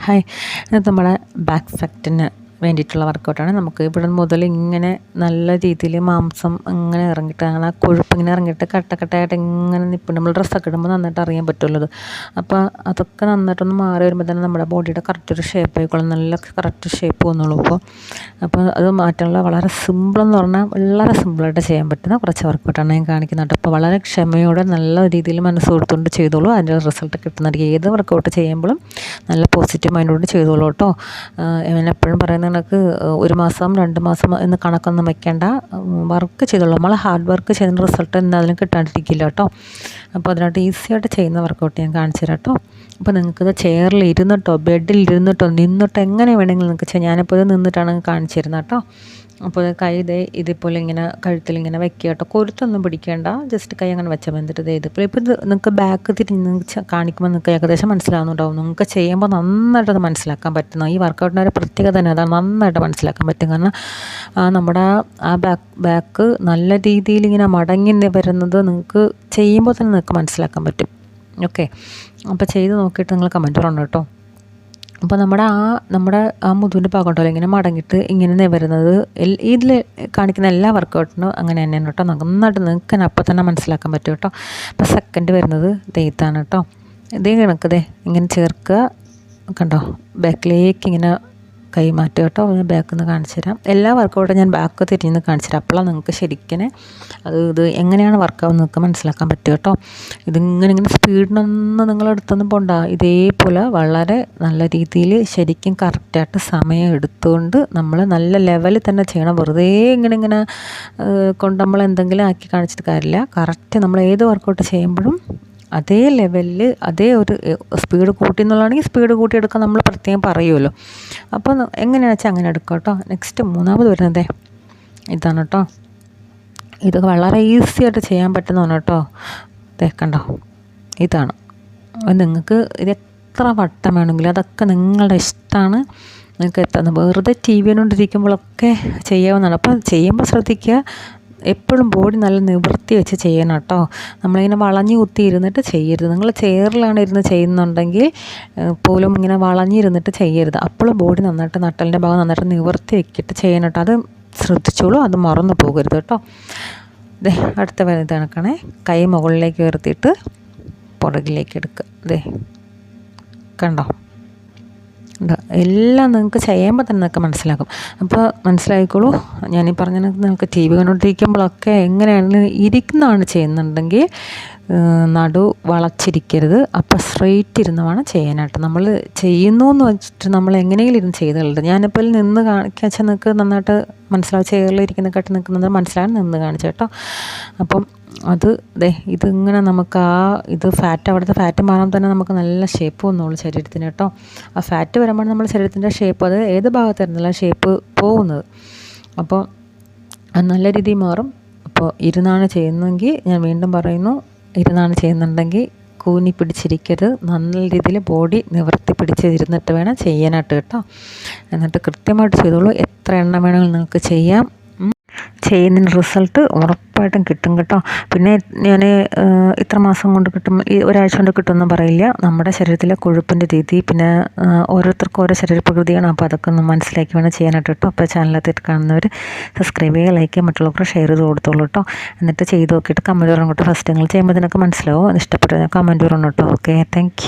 Hi. ഇത് നമ്മുടെ back ഫാക്റ്റിന് വേണ്ടിയിട്ടുള്ള വർക്കൗട്ടാണ്. നമുക്ക് ഇവിടെ മുതൽ ഇങ്ങനെ നല്ല രീതിയിൽ മാംസം ഇങ്ങനെ ഇറങ്ങിയിട്ട് അങ്ങനെ ആ കൊഴുപ്പ് ഇങ്ങനെ ഇറങ്ങിയിട്ട് കട്ടക്കട്ടായിട്ട് ഇങ്ങനെ നിൽപ്പുണ്ട് നമ്മൾ ഡ്രസ്സൊക്കെ ഇടുമ്പോൾ നന്നായിട്ട് അറിയാൻ പറ്റുള്ളത് അപ്പോൾ അതൊക്കെ നന്നായിട്ടൊന്ന് മാറി വരുമ്പോൾ തന്നെ നമ്മുടെ ബോഡിയുടെ കറക്റ്റ് ഒരു ഷേപ്പ് ആയിക്കോളും. നല്ല കറക്റ്റ് ഷേപ്പ് വന്നോളൂ അപ്പോൾ. അപ്പോൾ അത് മാറ്റാനുള്ള വളരെ സിമ്പിളെന്ന് പറഞ്ഞാൽ വളരെ സിമ്പിളായിട്ട് ചെയ്യാൻ പറ്റുന്ന കുറച്ച് വർക്കൗട്ടാണ് ഞാൻ കാണിക്കുന്നത് അപ്പോൾ വളരെ ക്ഷമയോടെ നല്ല രീതിയിൽ മനസ്സ് കൊടുത്തുകൊണ്ട് ചെയ്തോളൂ. അതിന്റെ റിസൾട്ട് കിട്ടുന്നതായിരിക്കും. ഏത് വർക്കൗട്ട് ചെയ്യുമ്പോഴും നല്ല പോസിറ്റീവ് മൈൻഡോട് ചെയ്തോളൂ കേട്ടോ. ഞാൻ എപ്പോഴും പറയുന്ന കണക്ക് ഒരു മാസം രണ്ട് മാസം എന്ന് കണക്കൊന്നും വെക്കേണ്ട. വർക്ക് ചെയ്തോളൂ. നമ്മൾ ഹാർഡ് വർക്ക് ചെയ്യുന്ന റിസൾട്ട് എന്തായാലും കിട്ടാണ്ടിരിക്കില്ല കേട്ടോ. അപ്പോൾ അതിനായിട്ട് ഈസിയായിട്ട് ചെയ്യുന്ന വർക്കൗട്ട് ഞാൻ കാണിച്ചു തരാം കേട്ടോ. അപ്പോൾ നിങ്ങൾക്കിത് ചെയറിൽ ഇരുന്നിട്ടോ ബെഡിൽ ഇരുന്നിട്ടോ നിന്നിട്ടോ എങ്ങനെ വേണമെങ്കിലും നിങ്ങൾക്ക് ചെയ്യാം. ഞാനിപ്പോൾ ഇത് നിന്നിട്ടാണ് കാണിച്ചിരുന്നത് കേട്ടോ. അപ്പോൾ കൈ ഇതേ ഇതേപോലെ ഇങ്ങനെ കഴുത്തിൽ ഇങ്ങനെ വെക്കുക കേട്ടോ. കൊരുത്തൊന്നും പിടിക്കേണ്ട. ജസ്റ്റ് കൈ അങ്ങനെ വെച്ചാൽ വന്നിട്ട് ഇതേ ഇതിപ്പോൾ ഇപ്പോൾ ഇത് നിങ്ങൾക്ക് ബാക്ക് തിരിഞ്ഞ് കാണിക്കുമ്പോൾ നിങ്ങൾക്ക് ഏകദേശം മനസ്സിലാവുന്നുണ്ടാവും. നിങ്ങൾക്ക് ചെയ്യുമ്പോൾ നന്നായിട്ട് അത് മനസ്സിലാക്കാൻ പറ്റുന്നു. ഈ വർക്കൗട്ടിന്റെ ഒരു പ്രത്യേകത തന്നെ അതാണ്. നന്നായിട്ട് മനസ്സിലാക്കാൻ പറ്റും. കാരണം നമ്മുടെ ആ ബാക്ക് ബാക്ക് നല്ല രീതിയിൽ ഇങ്ങനെ മടങ്ങി വരുന്നത് നിങ്ങൾക്ക് ചെയ്യുമ്പോൾ തന്നെ നിങ്ങൾക്ക് മനസ്സിലാക്കാൻ പറ്റും. ഓക്കെ. അപ്പോൾ ചെയ്ത് നോക്കിയിട്ട് നിങ്ങൾ കമന്റ് പറയണം കേട്ടോ. അപ്പോൾ നമ്മുടെ ആ നമ്മുടെ ആ മുതുവിന്റെ ഭാഗം ഉണ്ടല്ലോ ഇങ്ങനെ മടങ്ങിയിട്ട് ഇങ്ങനെ നിവരുന്നത് ഇതിൽ കാണിക്കുന്ന എല്ലാ വർക്കൗട്ടിനും അങ്ങനെ തന്നെയാണ് കേട്ടോ. നന്നായിട്ട് നിങ്ങൾക്ക് അപ്പം തന്നെ മനസ്സിലാക്കാൻ പറ്റും കേട്ടോ. അപ്പോൾ സെക്കൻഡ് വരുന്നത് ദെയ്ത്താണ് കേട്ടോ. ഇതേ കണക്കതേ ഇങ്ങനെ ചേർക്കുക. കണ്ടോ? ബാക്കിലേക്ക് ഇങ്ങനെ കൈമാറ്റുക കേട്ടോ. ഞാൻ ബാക്കിൽ നിന്ന് കാണിച്ചു തരാം. എല്ലാ വർക്കൗട്ടും ഞാൻ ബാക്ക് തിരിഞ്ഞ് കാണിച്ചു തരാം. അപ്പോഴാണ് നിങ്ങൾക്ക് ശരിക്കും അത് ഇത് എങ്ങനെയാണ് വർക്കാവുന്നത് നിങ്ങൾക്ക് മനസ്സിലാക്കാൻ പറ്റും കേട്ടോ. ഇതിങ്ങനെ ഇങ്ങനെ സ്പീഡിനൊന്നും നിങ്ങളെടുത്തൊന്നും പോണ്ട. ഇതേപോലെ വളരെ നല്ല രീതിയിൽ ശരിക്കും കറക്റ്റായിട്ട് സമയം എടുത്തുകൊണ്ട് നമ്മൾ നല്ല ലെവലിൽ തന്നെ ചെയ്യണം. വെറുതെ ഇങ്ങനെ ഇങ്ങനെ കൊണ്ട് നമ്മൾ എന്തെങ്കിലും ആക്കി കാണിച്ചിട്ട് കാര്യമില്ല. കറക്റ്റ് നമ്മൾ ഏത് വർക്കൗട്ട് ചെയ്യുമ്പോഴും അതേ ലെവലിൽ അതേ ഒരു സ്പീഡ് കൂട്ടി എന്നുള്ളതാണെങ്കിൽ സ്പീഡ് കൂട്ടിയെടുക്കാൻ നമ്മൾ പ്രത്യേകം പറയുമല്ലോ. അപ്പോൾ എങ്ങനെയാണെന്ന് വെച്ചാൽ അങ്ങനെ എടുക്കാം കേട്ടോ. നെക്സ്റ്റ് മൂന്നാമത് വരുന്നതേ. ഇതാണ് കേട്ടോ. ഇത് വളരെ ഈസി ആയിട്ട് ചെയ്യാൻ പറ്റുന്നതാണ് കേട്ടോ. ദേ കണ്ടോ? ഇതാണ്. നിങ്ങൾക്ക് ഇത് എത്ര വട്ടം വേണമെങ്കിലും അതൊക്കെ നിങ്ങളുടെ ഇഷ്ടമാണ്. നിങ്ങൾക്ക് എത്തുന്നത് വെറുതെ ടി വി കണ്ടുകൊണ്ടിരിക്കുമ്പോഴൊക്കെ ചെയ്യാവുന്നതാണ്. അപ്പോൾ ചെയ്യുമ്പോൾ ശ്രദ്ധിക്കുക. എപ്പോഴും ബോഡി നല്ല നിവൃത്തി വെച്ച് ചെയ്യണം കേട്ടോ. നമ്മളിങ്ങനെ വളഞ്ഞു കുത്തി ഇരുന്നിട്ട് ചെയ്യരുത്. നിങ്ങൾ ചെയറിലാണ് ഇരുന്ന് ചെയ്യുന്നുണ്ടെങ്കിൽ പോലും ഇങ്ങനെ വളഞ്ഞിരുന്നിട്ട് ചെയ്യരുത്. അപ്പോഴും ബോഡി നന്നായിട്ട് നട്ടലിന്റെ ഭാഗം നന്നായിട്ട് നിവർത്തി വെക്കിയിട്ട് ചെയ്യണം കേട്ടോ. അത് ശ്രദ്ധിച്ചോളൂ അത് മറന്നു പോകരുത് കേട്ടോ. ദേ അടുത്ത വലുത് കണക്കണേ. കൈ മുകളിലേക്ക് ഉയർത്തിയിട്ട് പുറകിലേക്ക് എടുക്കുക. ദേ കണ്ടോ? എല്ലാം നിങ്ങൾക്ക് ചെയ്യുമ്പോൾ തന്നെ നിങ്ങൾക്ക് മനസ്സിലാക്കും അപ്പോൾ മനസ്സിലായിക്കോളൂ ഞാൻ ഈ പറഞ്ഞ നിങ്ങൾക്ക് ടി വി കണ്ടുകൊണ്ടിരിക്കുമ്പോഴൊക്കെ എങ്ങനെയാണ് ഇരിക്കുന്നതാണ് ചെയ്യുന്നുണ്ടെങ്കിൽ നടു വളച്ചിരിക്കരുത് അപ്പോൾ സ്ട്രെയിറ്റ് ഇരുന്ന് വേണം ചെയ്യാനായിട്ട്. നമ്മൾ ചെയ്യുന്നു എന്ന് വെച്ചിട്ട് നമ്മൾ എങ്ങനെയെങ്കിലും ഇരുന്ന് ചെയ്തുള്ളത് ഞാനിപ്പോൾ നിന്ന് കാണിക്കാച്ചാൽ നിങ്ങൾക്ക് നന്നായിട്ട് മനസ്സിലാവും ചെയറിലിരിക്കുന്ന കെട്ടി നിൽക്കുന്നത് മനസ്സിലാകാൻ നിന്ന് കാണിച്ചു കേട്ടോ. അപ്പം അത് ദേ ഇതിങ്ങനെ നമുക്ക് ആ ഇത് ഫാറ്റ് അവിടുത്തെ ഫാറ്റ് മാറാൻ തന്നെ നമുക്ക് നല്ല ഷേപ്പ് വന്നോളൂ ശരീരത്തിന് കേട്ടോ. ആ ഫാറ്റ് വരുമ്പോൾ നമ്മുടെ ശരീരത്തിന്റെ ഷേപ്പ് അത് ഏത് ഭാഗത്തായിരുന്നില്ല ഷേപ്പ് പോകുന്നത്. അപ്പോൾ അത് നല്ല രീതിയിൽ മാറും. അപ്പോൾ ഇരുന്നാണ് ചെയ്യുന്നതെങ്കിൽ ഞാൻ വീണ്ടും പറയുന്നു ഇരുന്നാണ് ചെയ്യുന്നുണ്ടെങ്കിൽ കൂനി പിടിച്ചിരിക്കരുത്. നല്ല രീതിയിൽ ബോഡി നിവർത്തി പിടിച്ച് ഇരുന്നിട്ട് വേണം ചെയ്യാനായിട്ട് കേട്ടോ. എന്നിട്ട് കൃത്യമായിട്ട് ചെയ്തോളൂ. എത്ര എണ്ണം വേണമെങ്കിലും നിങ്ങൾക്ക് ചെയ്യാം. ചെയ്യുന്നതിന് റിസൾട്ട് ഉറപ്പായിട്ടും കിട്ടും കേട്ടോ. പിന്നെ ഞാൻ ഇത്ര മാസം കൊണ്ട് കിട്ടും ഈ ഒരാഴ്ച കൊണ്ട് കിട്ടുമെന്ന് പറയില്ല. നമ്മുടെ ശരീരത്തിലെ കൊഴുപ്പിന്റെ രീതി പിന്നെ ഓരോരുത്തർക്കും ഓരോ ശരീരപ്രകൃതിയാണ്. അപ്പോൾ അതൊക്കെ ഒന്ന് മനസ്സിലാക്കി വേണം ചെയ്യാനായിട്ട് കേട്ടോ. അപ്പോൾ ചാനലത്തിട്ട് കാണുന്നവർ സബ്സ്ക്രൈബ് ചെയ്യുക ലൈക്ക് ചെയ്യുക മറ്റുള്ളവർക്ക് ഷെയർ ചെയ്ത് കൊടുത്തോളൂ കേട്ടോ. എന്നിട്ട് ചെയ്ത് നോക്കിയിട്ട് കമന്റ് പറഞ്ഞു കേട്ടോ. ഫസ്റ്റ് നിങ്ങൾ ചെയ്യുമ്പോൾ ഇതിനൊക്കെ മനസ്സിലാവും. ഇഷ്ടപ്പെട്ട കമന്റ് പറഞ്ഞു കേട്ടോ. Okay thank